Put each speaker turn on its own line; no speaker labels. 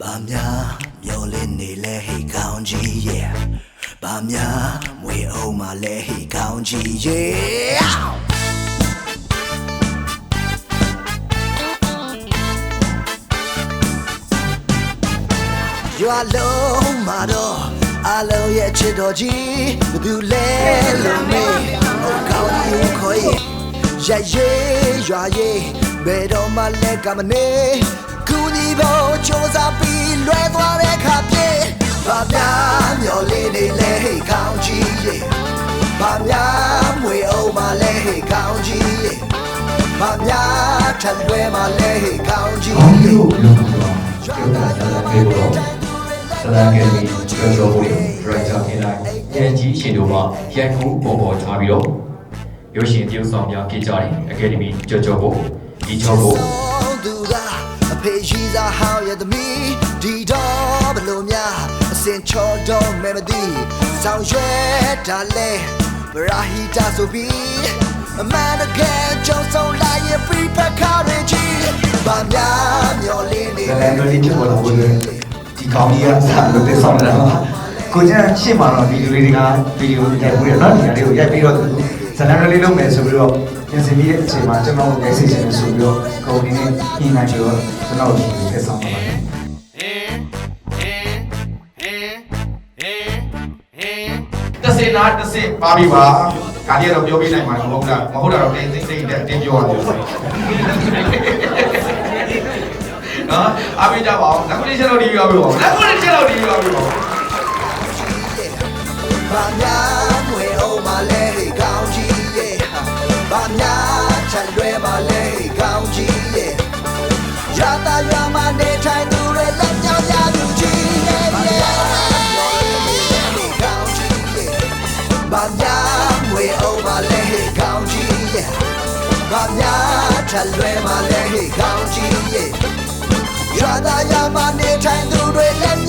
ဘာများမျောလင်းနေလဲဟေးကောင်းကြီးရဲ့ဘာများမွေအောင်မလဲဟေးကောင်းကြီးရဲ့ရွာလုံးမှာတော့အလုံးရဲ့ချစ်တော်ကြီးဘယ်သူလဲလို့မေးဟောကောင်းရင်ခေါ် ရင်ရရဲရွာရဲဘယ်တော့မှလက်ကမနေကူညီဖို့စ조사ပြီးလွဲသွားတဲ့ခါပြေဘာများမျော်လင့်နေလဲဟေးကောင်းကြီးရဲ့ဘာများမွေအောင်မလဲဟေးကောင်းကြီးရဲ့ဘာများထပ်လွဲမလဲဟေးကောင်းကြီး
ဘာ
ရဲ့
လို့လုံးတော့ပြောတာဆက်လက်ပြီးတော့ဆက်လက်ခဲ့ပြီးပြောတော့ဘူးဒရိုက်တာဖြစ်လိုက်ရန်ကြီးရှင်တို့မှရန်ကူပေါ်ပေါ်ထားပြီးတော့ ရုပ်ရှင်တရုပ်ဆောင်များဖြစ်ကြတယ်အကယ်ဒမီကြော်ကြော်ဖို့ဒီချောဖို့
သူကအဖေရှိစားဟောင်းရဲ့သမီးဒီတော့ဘလို့များအစင်ချောတော့မဲမသိဆောင်ရွယ်တာလဲဗရာဟီတာဆိုပြီးအမှန်တကယ်ကြုံဆုံးလိုက်ရဲ့ပြပခါရကြီးဘာများမျောလင်းနေ
ဇလန်တို့လေးဖြစ်ပေါ်လာဖို့လေဒီကောင်းကြီးကစားလို့တက်ဆောင်လာတာပါကိုကျန်ရှေ့မှာတော့ဒီလူတွေကဗီဒီယိုရိုက်ပြီးတော့နော်ဒီဟာလေးကိုရိုက်ပြီးတော့ ဇလန်တို့လေးလုပ်မယ်ဆိုပြီးတော့ပြင်ဆင်ပြီးတဲ့အချိန်မှာကျွန်တော်ရိုက်စီချင်တယ်ဆိုပြီးတော့ကိုဒီနေ့ညှိနှိုင်းပြီးတော့ကျွန်တော်ဒီတက်ဆောင်ပါပါတယ်
တစင်နာတစင်ပါပြီပါခါကြီးတော့ပြောပြနိုင်မှာမဟုတ်လားမဟုတ်တာတော့တင်းတင်းတင်းတင်းတင်းပြောရတယ်နော်အားပေးကြပါဦးလက်ခုလေးချက်တော့ဒီပြောပြပါဦးလက်ခုလေးချက်တော့ဒီပြောပြပါ
ဘာများချန်လွဲမလဲကောင်းကြီးရဲ့ရတာရမနေထိုင်သူတွေလက်ကြောင်ရသူကြီးရဲ့ဘာများမွေအောင်မလဲကောင်းကြီးရဲ့ဘာများချန်လွဲမလဲကောင်းကြီးရဲ့ရတာရမနေထိုင်သူတွေလက်ကြောင်ရသူကြီးရဲ့